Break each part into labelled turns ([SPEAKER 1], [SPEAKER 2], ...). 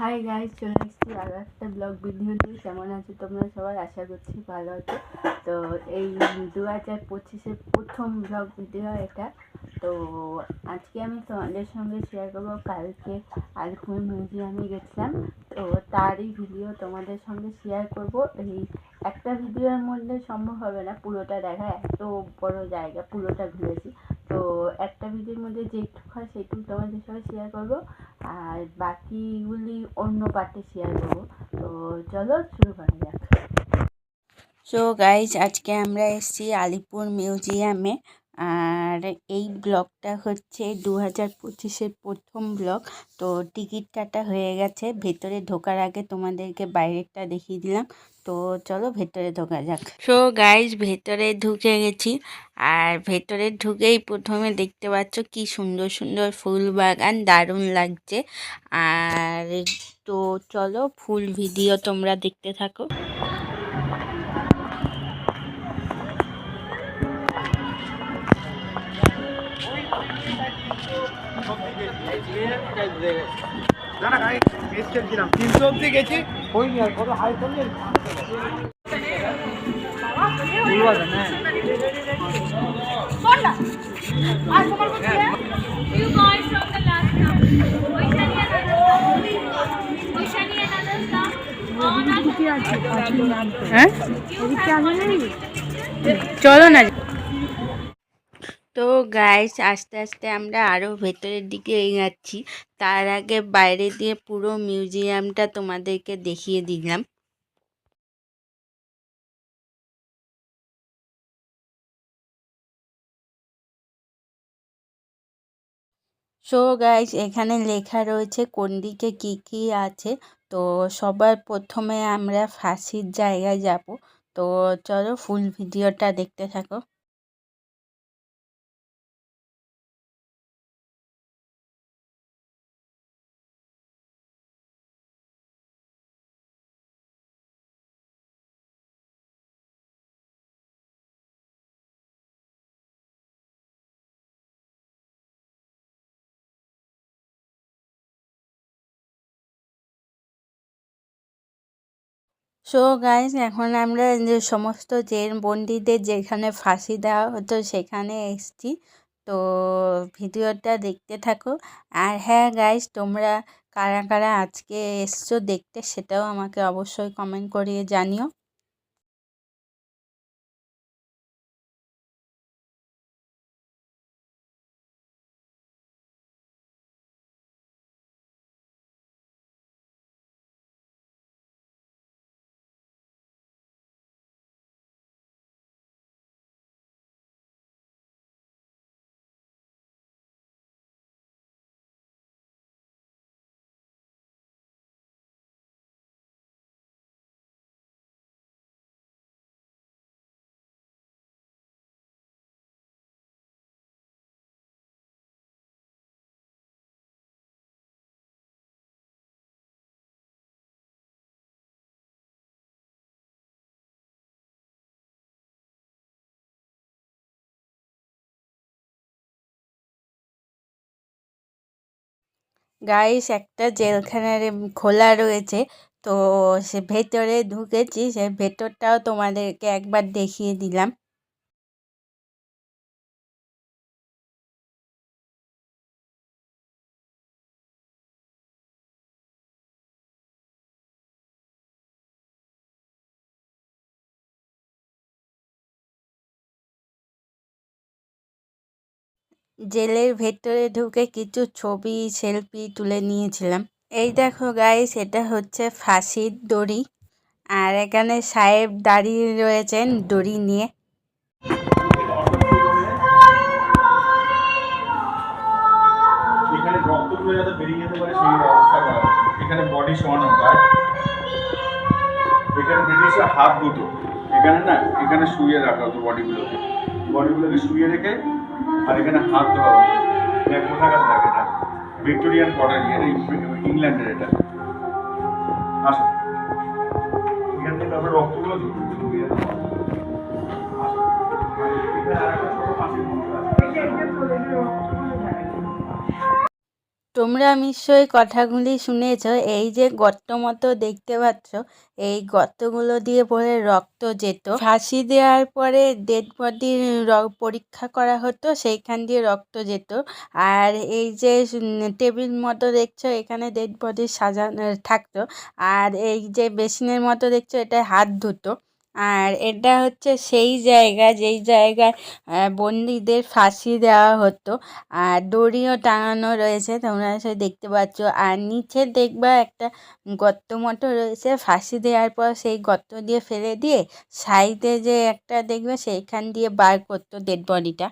[SPEAKER 1] Hi guys চলে এসেছি আরও একটা ব্লগ ভিডিও নিয়ে। কেমন আছো তোমরা সবাই? আশা করছি ভালো আছো। তো এই দু হাজার পঁচিশের প্রথম ব্লগ ভিডিও এটা। তো আজকে আমি তোমাদের সঙ্গে শেয়ার করব। কালকে আলিপুর মিউজিয়ামে গেছিলাম। তো তারই ভিডিও তোমাদের সঙ্গে শেয়ার করব। এই একটা ভিডিওর মধ্যে সম্ভব হবে না। পুরোটা দেখা, এত বড় জায়গা, পুরোটা ঘুরেছি। তো একটা ভিডিওর মধ্যে যেটুকু হয় সেটুকু তোমাদের সঙ্গে শেয়ার করব। আর বাকিগুলি অন্য পার্টে শেয়ার করব। তো চলো শুরু করা যাক। সো গাইজ আজকে আমরা এসেছি আলিপুর মিউজিয়ামে। আর এই ব্লগটা হচ্ছে দু হাজার পঁচিশের প্রথম ব্লগ। তো টিকিট কাটা হয়ে গেছে, ভেতরে ঢোকার আগে তোমাদেরকে বাইরেরটা দেখিয়ে দিলাম। তো চলো ভেতরে ঢোকা যাক। সো গাইজ ভেতরে ঢুকে গেছি। আর ভেতরে ঢুকেই প্রথমে দেখতে পাচ্ছ কি সুন্দর সুন্দর ফুল বাগান দারুণ লাগছে। আর তো চলো ফুল ভিডিও তোমরা দেখতে থাকো।
[SPEAKER 2] না না।
[SPEAKER 3] You guys from
[SPEAKER 1] তো গাইস আস্তে আস্তে আমরা আরও ভেতরের দিকে এগাচ্ছি। তার আগে বাইরে দিয়ে পুরো মিউজিয়ামটা তোমাদেরকে দেখিয়ে দিলাম। সো গাইস এখানে লেখা রয়েছে কোন দিকে কী কী আছে। তো সবার প্রথমে আমরা ফাঁসির জায়গায় যাব। তো চলো ফুল ভিডিওটা দেখতে থাকো। সো গাইজ এখন আমরা যে সমস্ত জেল বন্দিদের যেখানে ফাঁসি দেওয়া হতো, সেখানে এসছি। তো, ভিডিওটা দেখতে থাকো। আর হ্যাঁ গাইজ তোমরা কারা কারা আজকে এসছো দেখতে, সেটাও আমাকে অবশ্যই কমেন্ট করিয়ে জানিও। গাইস একটা জেলখানার খোলা রয়েছে। তো সে ভেতরে ঢুকেছি, সে ভেতরটাও তোমাদেরকে একবার দেখিয়ে দিলাম। জেলের ভেতরে ঢুকে কিছু ছবি, সেলফি তুলে নিয়েছিলাম। এই দেখো গাইস এটা হচ্ছে ফাঁসির দড়ি। আর এখানে সাহেব দাঁড়িয়ে রয়েছেন দড়ি নিয়ে।
[SPEAKER 2] হাত দুটো এখানে না, এখানে শুয়ে রাখা হতো বডিগুলোকে বডিগুলোকে শুয়ে রেখে আর এখানে হাত কোথাকার থাকে এটা? ভিক্টোরিয়ান কটেরিয়ান ইংল্যান্ডের এটা। আসো। এখান থেকে রক্তগুলো।
[SPEAKER 1] তোমরা নিশ্চয়ই কথাগুলি শুনেছ, এই যে গর্ত মতো দেখতে পাচ্ছ, এই গর্তগুলো দিয়ে পরে রক্ত যেত। ফাঁসি দেওয়ার পরে ডেড বডির পরীক্ষা করা হতো, সেইখান দিয়ে রক্ত যেত। আর এই যে টেবিল মতো দেখছ, এখানে ডেড বডি সাজানো, থাকতো। আর এই যে বেসিনের মতো দেখছ এটা হাত ধুতো। আর এটা হচ্ছে সেই জায়গা, যেই জায়গায় বন্দীদের ফাঁসি দেওয়া হতো। আর দড়িও টাঙানো রয়েছে, তোমরা সে দেখতে পাচ্ছ। আর নিচে দেখবা একটা গর্ত মতো রয়েছে, ফাঁসি দেওয়ার পর সেই গর্ত দিয়ে ফেলে দিয়ে সাইডে যে একটা দেখবে, সেইখান দিয়ে বার করতো ডেড বডিটা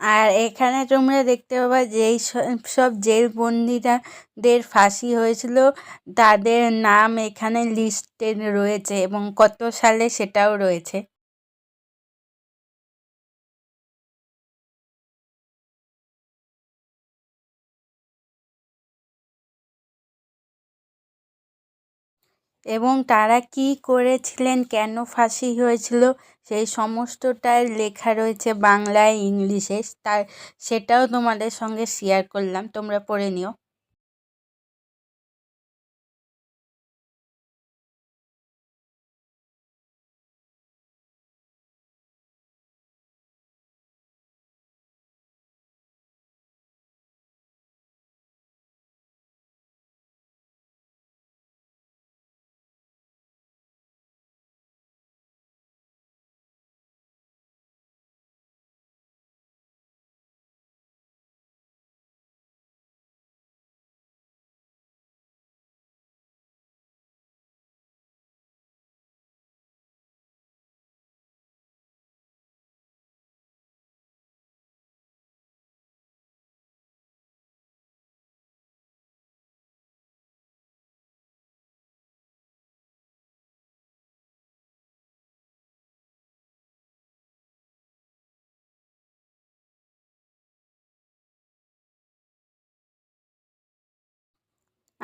[SPEAKER 1] আর এখানে তোমরা দেখতে পাবা যেই স- সব জেল বন্দিরাদের ফাঁসি হয়েছিল। তাদের নাম এখানে লিস্টে রয়েছে এবং কত সালে সেটাও রয়েছে। এবং তারা কি করেছিলেন, কেন ফাঁসি হয়েছিল, সেই সমস্তটাই লেখা রয়েছে বাংলায় ইংলিশে। তার, সেটাও তোমাদের সঙ্গে শেয়ার করলাম, তোমরা পড়ে নিও।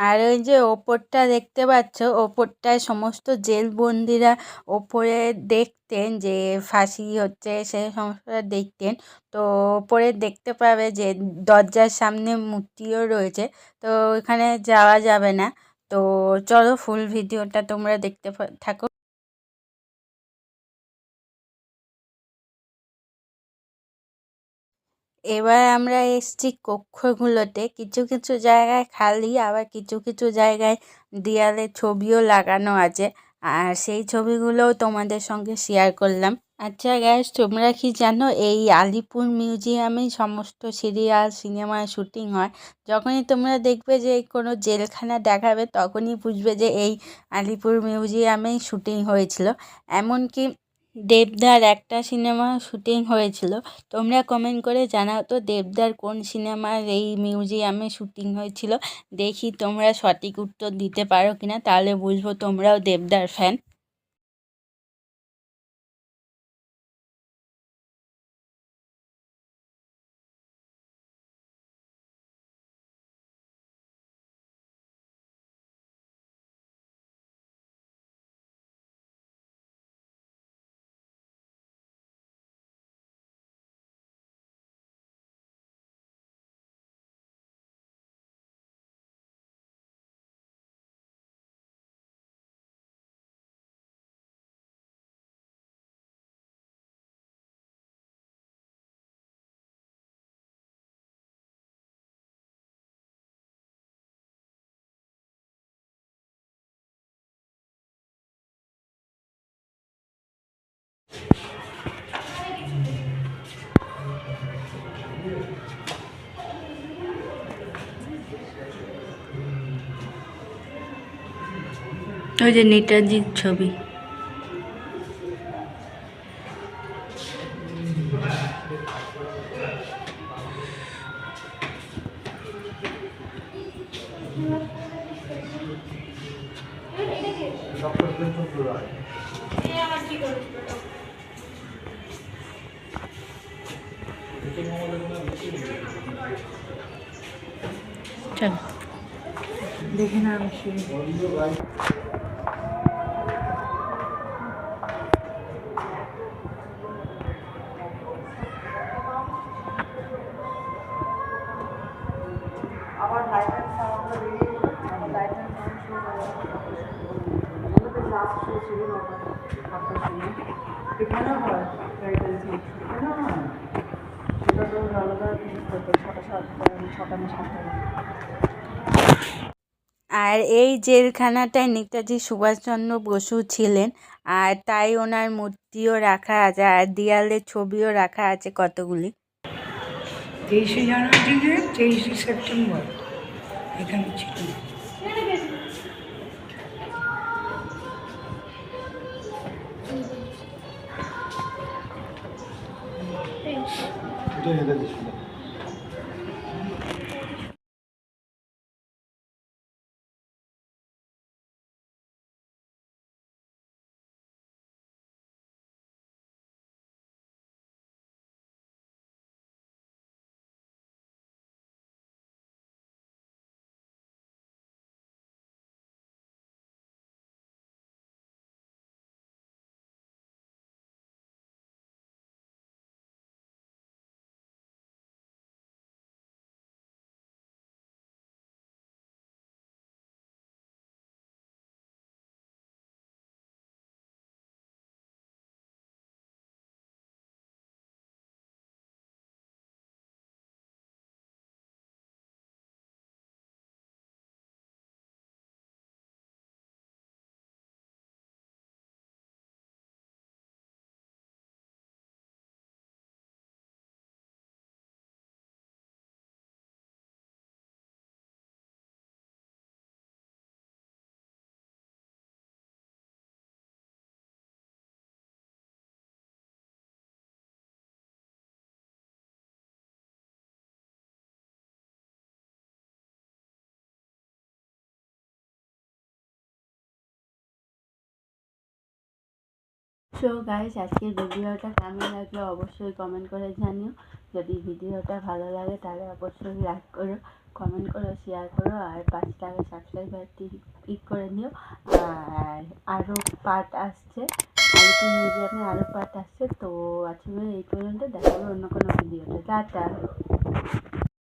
[SPEAKER 1] আর ওই যে ওপরটা দেখতে পাচ্ছ, ওপরটায় সমস্ত জেলবন্দিরা ওপরে দেখতেন যে ফাঁসি হচ্ছে, সে সমস্তটা দেখতেন। তো ওপরে দেখতে পাবে যে দরজার সামনে মূর্তিও রয়েছে। তো ওখানে যাওয়া যাবে না। তো চলো ফুল ভিডিওটা তোমরা দেখতে থাকো। এবার আমরা এসছি কক্ষগুলোতে। কিছু কিছু জায়গায় খালি, আবার কিছু কিছু জায়গায় দেয়ালে ছবিও লাগানো আছে। আর সেই ছবিগুলোও তোমাদের সঙ্গে শেয়ার করলাম। আচ্ছা গ্যাস তোমরা কি জানো, এই আলিপুর মিউজিয়ামেই সমস্ত সিরিয়াল সিনেমার শুটিং হয়। যখনই তোমরা দেখবে যে কোনো জেলখানা দেখাবে, তখনই বুঝবে যে এই আলিপুর মিউজিয়ামেই শুটিং হয়েছিল। এমনকি দেবদার একটা সিনেমা শুটিং হয়েছিল। তোমরা কমেন্ট করে জানাও তো দেবদার কোন সিনেমার এই মিউজিয়ামে শুটিং হয়েছিল। দেখি তোমরা সঠিক উত্তর দিতে পারো কিনা, তাহলে বুঝব তোমরাও দেবদার ফ্যান ওই যে নেতাজির ছবি। চলো
[SPEAKER 4] দেখে না আমি শুনি আবার লাইটার সাউন্ডটা বেরিয়ে আবার লাইটার সাউন্ড
[SPEAKER 1] আর এই জেলখানাটায় নেতাজি সুভাষচন্দ্র বসু ছিলেন, আর তাই ওনার মূর্তিও রাখা আছে, আর দেয়ালে ছবিও রাখা আছে কতগুলি?
[SPEAKER 4] তেইশে জানুয়ারি থেকে তেইশে সেপ্টেম্বর এখানে ছিল।
[SPEAKER 1] 对对对 সো গাইস আজকের ভিডিওটা কেমন লাগল অবশ্যই কমেন্ট করে জানিও। যদি ভিডিওটা ভালো লাগে তাহলে অবশ্যই লাইক করো কমেন্ট করো শেয়ার করো, আর পাঁচ টাকা সাবস্ক্রাইব বাটনটি ক্লিক করে নিও। আর আরও পার্ট আসছে আরেকটু মিউজিয়ামে আরও পার্ট আসছে, তো আজকে এই পর্যন্ত, দেখা হবে অন্য কোনো ভিডিওতে। টাটা!